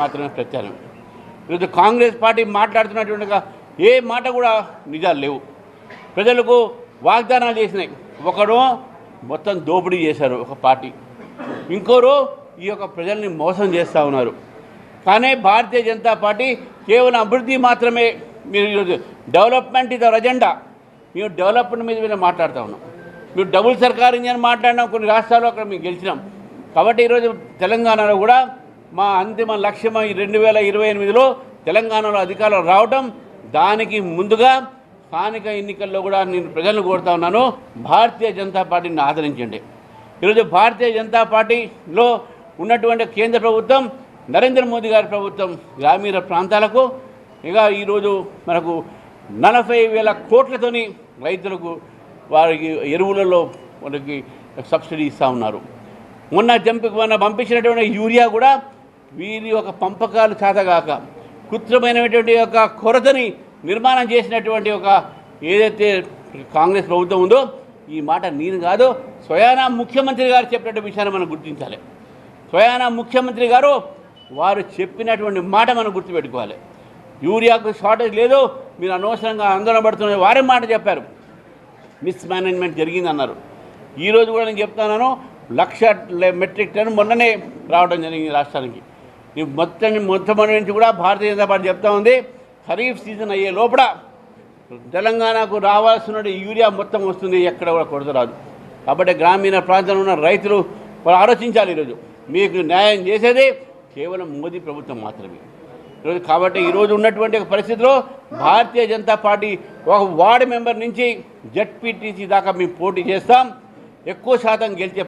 మాత్రమే ప్రచారం. ఈరోజు కాంగ్రెస్ పార్టీ మాట్లాడుతున్నటువంటి ఏ మాట కూడా నిజాలు లేవు. ప్రజలకు వాగ్దానాలు చేసినాయి. ఒకడు మొత్తం దోపిడీ చేశారు ఒక పార్టీ. ఇంకోరు ఈ యొక్క ప్రజల్ని మోసం చేస్తూ ఉన్నారు. కానీ భారతీయ జనతా పార్టీ కేవలం అభివృద్ధి మాత్రమే మీరు ఈరోజు డెవలప్మెంట్ ఇది అజెండా. మేము డెవలప్మెంట్ మీద మీద మాట్లాడుతూ ఉన్నాం. మీరు డబుల్ సర్కార్ ఇంజన్ మాట్లాడినాం కొన్ని రాష్ట్రాల్లో అక్కడ మేము గెలిచినాం. కాబట్టి ఈరోజు తెలంగాణలో కూడా మా అంతిమ లక్ష్యం రెండు వేల ఇరవై ఎనిమిదిలో తెలంగాణలో అధికారులు రావడం దానికి ముందుగా స్థానిక ఎన్నికల్లో కూడా నేను ప్రజలను కోరుతా ఉన్నాను. భారతీయ జనతా పార్టీని ఆదరించండి. ఈరోజు భారతీయ జనతా పార్టీలో ఉన్నటువంటి కేంద్ర ప్రభుత్వం నరేంద్ర మోదీ గారి ప్రభుత్వం గ్రామీణ ప్రాంతాలకు ఇక ఈరోజు మనకు నలభై వేల కోట్లతోని రైతులకు వారికి ఎరువులలో మనకి సబ్సిడీ ఇస్తూ ఉన్నారు. మొన్న జంపి మొన్న పంపించినటువంటి యూరియా కూడా వీరి యొక్క పంపకాలు చేతగాక కృత్రిమైనటువంటి యొక్క కొరతని నిర్మాణం చేసినటువంటి ఒక ఏదైతే కాంగ్రెస్ ప్రభుత్వం ఉందో ఈ మాట నేను కాదు స్వయానా ముఖ్యమంత్రి గారు చెప్పినటువంటి విషయాన్ని మనం గుర్తించాలి. స్వయానా ముఖ్యమంత్రి గారు వారు చెప్పినటువంటి మాట మనం గుర్తుపెట్టుకోవాలి. యూరియాకు షార్టేజ్ లేదు మీరు అనవసరంగా ఆందోళన పడుతున్న వారే మాట చెప్పారు. మిస్ మేనేజ్మెంట్ జరిగిందన్నారు ఈరోజు కూడా నేను చెప్తున్నాను లక్ష మెట్రిక్ టన్ మొన్ననే రావడం జరిగింది రాష్ట్రానికి. ఈ మొత్తం మొత్తం నుంచి కూడా భారతీయ జనతా పార్టీ చెప్తా ఉంది. ఖరీఫ్ సీజన్ అయ్యే లోపల తెలంగాణకు రావాల్సిన యూరియా మొత్తం వస్తుంది. ఎక్కడ కూడా కొరత రాదు. కాబట్టి గ్రామీణ ప్రాంతంలో ఉన్న రైతులు వాళ్ళు ఆలోచించాలి ఈరోజు. మీకు న్యాయం చేసేది కేవలం మోదీ ప్రభుత్వం మాత్రమే. ఈరోజు కాబట్టి ఈరోజు ఉన్నటువంటి ఒక పరిస్థితిలో భారతీయ జనతా పార్టీ ఒక వార్డు మెంబర్ నుంచి జడ్పీటీసీ దాకా మేము పోటీ చేస్తాం. ఎక్కువ శాతం గెలిచే